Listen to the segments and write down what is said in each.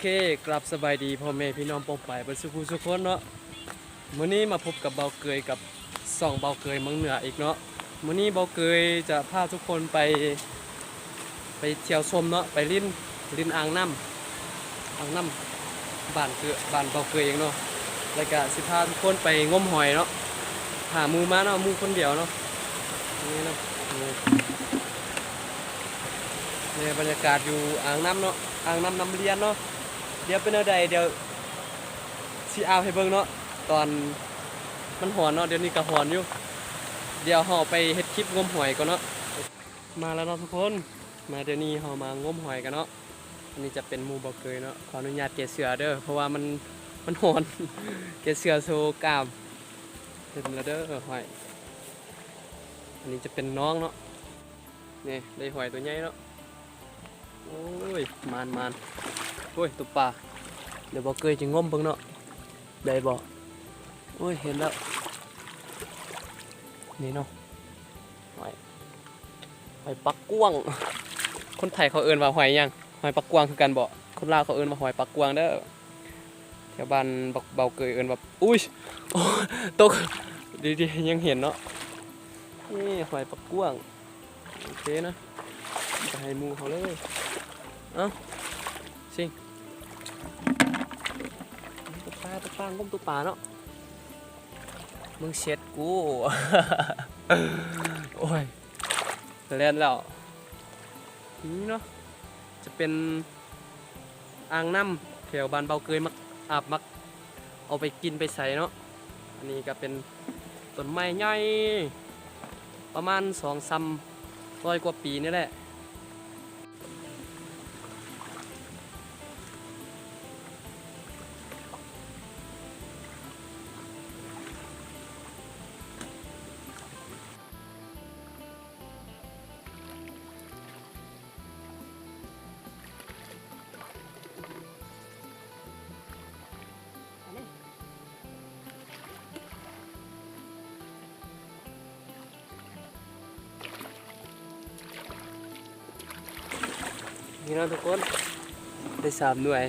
เคกลับสบายดีพ่อแม่พี่น้องปองไปบรรสุขุสุขคนเนาะมื้อนี้มาพบกับเบาเกยกับสองเบาเกยมืองเหนืออีกเนาะมื้อนี้เบาเกยจะพาทุกคนไป ไปเที่ยวชมเนาะไปลิ้นลิ้นอ่างน้ำอ่างน้ำบ้านเกยบ้านเบาเกยเองเนาะแล้วก็สิพาทุกคนไปงมหอยเนาะหาหมูมาเนาะหมูคนเดียวเนาะนี่เนาะนี่นี่บรรยากาศอยู่อ่างน้ำเนาะอ่างน้ำน้ำเลียนเนาะ เดี๋ยวเป็นอาใดเดี๋ยวสิเอาให้เบิ่งเนาะตอนมันหอนเนาะเดี๋ยวนี้ก็หอนอยู่ เดี๋ยวเฮาไปเฮ็ดคลิปงมหอยก่อนเนาะมาแล้วเนาะทุกคนมาเดี๋ยวนี้เฮามางมหอยกันเนาะอันนี้จะเป็นหมูบ่เกยเนาะขออนุญาตเกะเสือเด้อเพราะว่ามันมันหอนเกะเสือโซก้ามเห็นแล้วเด้อหอยอันนี้จะเป็นน้องเนาะนี่ได้หอยตัวใหญ่เนาะโอ้ยมานมานโอ้ยตัวปลา เดี๋ยวบอกเกยจะงมเบิ่งเนาะได้บ่โอ้ยเห็นแล้วนี่เนาะหอยหอยปักกวางคนไทยเขาเอิ้นว่าหอยยังหอยปักกวางคือกันบ่คนลาวเขาเอิ้นว่าหอยปักกวางเด้อแถวบ้านบักเบาเกยเอิ้นว่าอุ้ยโอ้ตกดีๆยังเห็นเนาะนี่หอยปักกวางโอเคนะไปให้มูเขาเลยเอ้าสิตัวปลาตัวปลางมตัวปลาเนาะมึงเช็ดกู โอ้ยเล่นแล้วนี่เนาะจะเป็นอ่างน้ำแถวบ้านเบาเกยมักอาบมัก เอาไปกินไปใส่เนาะอันนี้ก็เป็นต้นไม้ใหญ่ประมาณสองซ้ำร้อยกว่าปีนี่แหละ นี่นะทุกคน ได้สามหน่วย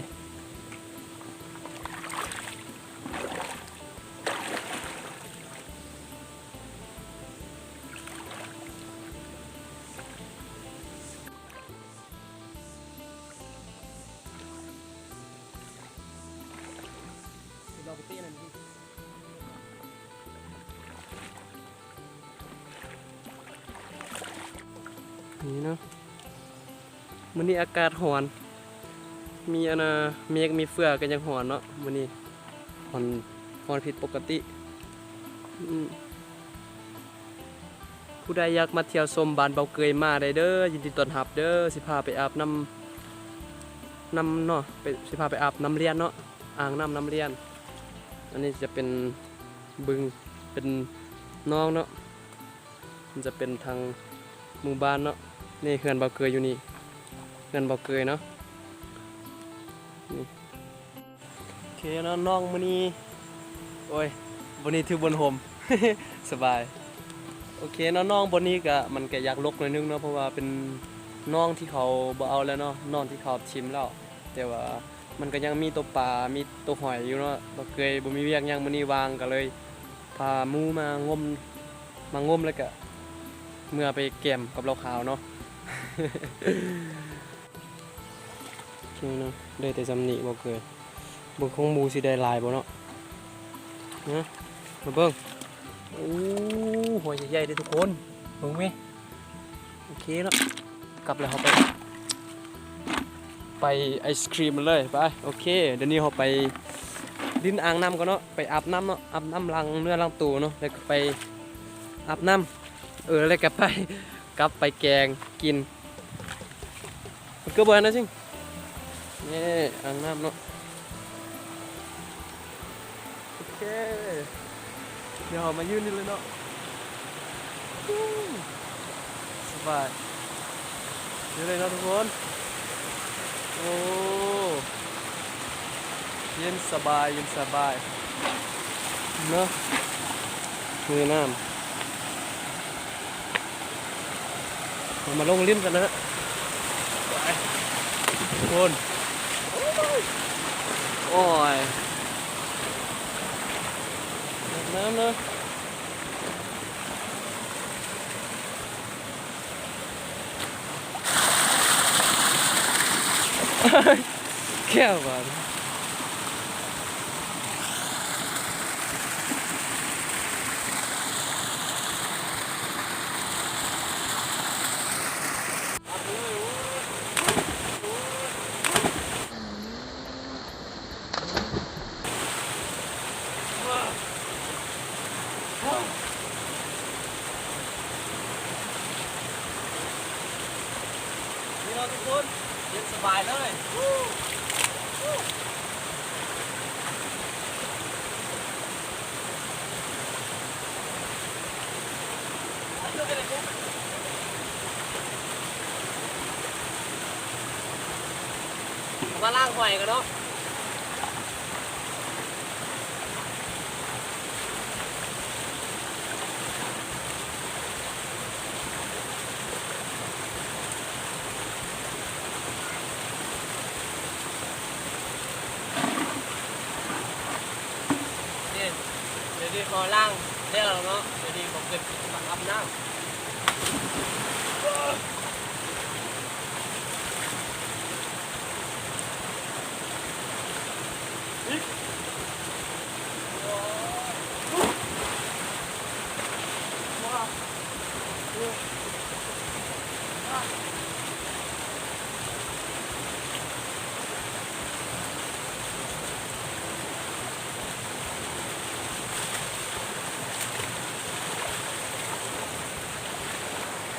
นี่เนาะ มื้อนี้อากาศร้อน มีอันน่ะเมฆมีเฟือกกันยังร้อนเนาะมื้อนี้ร้อนร้อนผิดปกติผู้ใดอยากมาเที่ยวชมบ้านเบาเกยมาได้เด้อยินดีต้อนรับเด้อสิพาไปอาบน้ำน้ำเนาะไปสิพาไปอาบน้ำเลียนเนาะอ่างน้ำน้ำเลียน อันนี้จะเป็นบึงเป็นน้องเนาะมันจะเป็นทางหมู่บ้านเนาะนี่เฮือนเบาเกยอยู่นี่ เฮือนเบาเกยเนาะนี่โอเคเนาะน้องมื้อนี้โอ้ยวันนี้ถือบนโฮมสบาย โอเคเนาะน้องบนนี้ก็มันก็อยากลกหน่อยนึงเนาะเพราะว่าเป็นน้องที่เขาบ่เอาแล้วเนาะน้องที่เขาชิมแล้ว แต่ว่ามันก็ยังมีตัวปลา มีตัวหอยอยู่เนาะบ่เคยบ่มีเวียกยังมื้อนี้วางก็เลยพามูมางมมางมแล้วก็เมื่อไปแกมกับเราขาวเนาะ โอเคเนาะได้แต่จำหนิบ่เกิดบิ่งของมูสิได้หลายบ่เนาะนะมาเบิ่งโอ้หัวใหญ่ๆเด้อทุกคนเบิ่งไหมโอเคเนาะกลับแล้วเราไป ไปไอศครีมเลยไปโอเคเดี๋ยวนี้เราไปลิ้นอ่างน้ำกันเนาะไปอาบน้ำเนาะอาบน้ำล้างเนื้อล้างตัวเนาะแล้วก็ไปอาบน้ำเออแล้วก็ไปกลับไปแกงกินมันก็บ่อยนะจริง นี่อ่างน้ำเนาะโอเค เดี๋ยวเรามายืนนี่เลยเนาะฮู้สบายนี่เลยเนาะทุกคน โอ้เย็นสบายเย็นสบายเนอะมือน้ำเรามาลงลิ้นกันนะฮะไปทุกคน โอ้โนี่เราทุกคนเย็นสบายเลยมาล่างหอยกันเนาะนี่เดี๋ยวดี พอล่างเรียกเราเนาะเดี๋ยวดีผมเกิดมาอาบน้ำ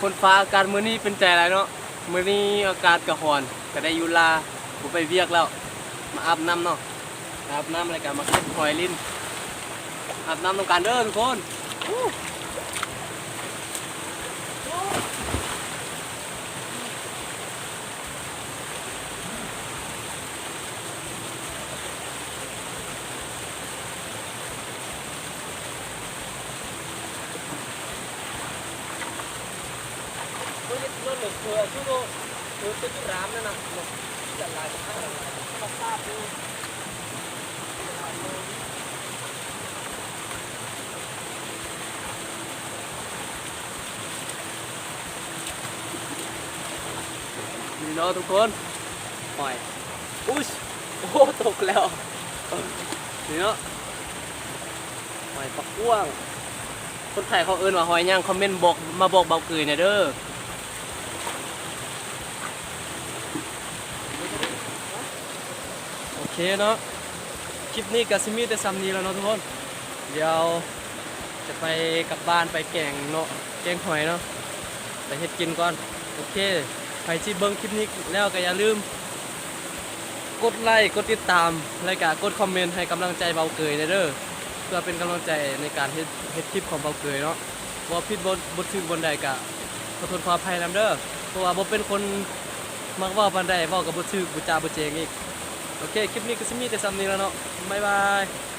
คนฟ้าอากาศมื้อนี้เป็นใจอะไรเนาะมื้อนี้อากาศกระหอนก็ได้ยุลาผมไปเวียกแล้ว มาอาบน้ำเนาะอาบน้ำอะไรกันมาเก็บหอยลิ้นอาบน้ำต้องการเด้อทุกคนอู้รถรถเหลือเผื่อชั่วโมงรถจะรามนั่นน่ะรถจะลายจะข้างอะไรมาทราบดู นี่เนาะทุกคนปล่อยอุ้ยโอ้โหตกแล้วนี่เนาะหอยปักกว้าง คนไทยเขาเอิ้นว่าหอยย่างคอมเมนต์บอกมาบอกเบาเกยเนี่ยเด้อ โอ เคเนาะคลิปนี้ก็ซิมีแต่ซ้ำนี้แล้วเนาะทุกคน เดี๋ยวจะไปกลับบ้านไปแกงเนาะแกงหอยเนาะไปเฮ็ดกินก่อน โอเคใครที่เบิ่งคลิปนี้แล้วก็อย่าลืม กดไลค์กดติดตามและก็กดคอมเมนต์ให้กำลังใจเบาเกยเด้อเพื่อเป็นกำลังใจในการเฮ็ดเฮ็ดคลิปของเบาเกยเนาะว่าผิดบ่บ่ถึงบนใดก็ขอโทษขออภัยนํเด้อเพราะว่าบ่เป็นคนมักเว้าปานใดเว้าก็บ่ถึกบ่จาบ่เจงอีก โอเค คลิปนี้ก็สิมีแต่ซ้ำนี้แล้วเนาะบ๊ายบาย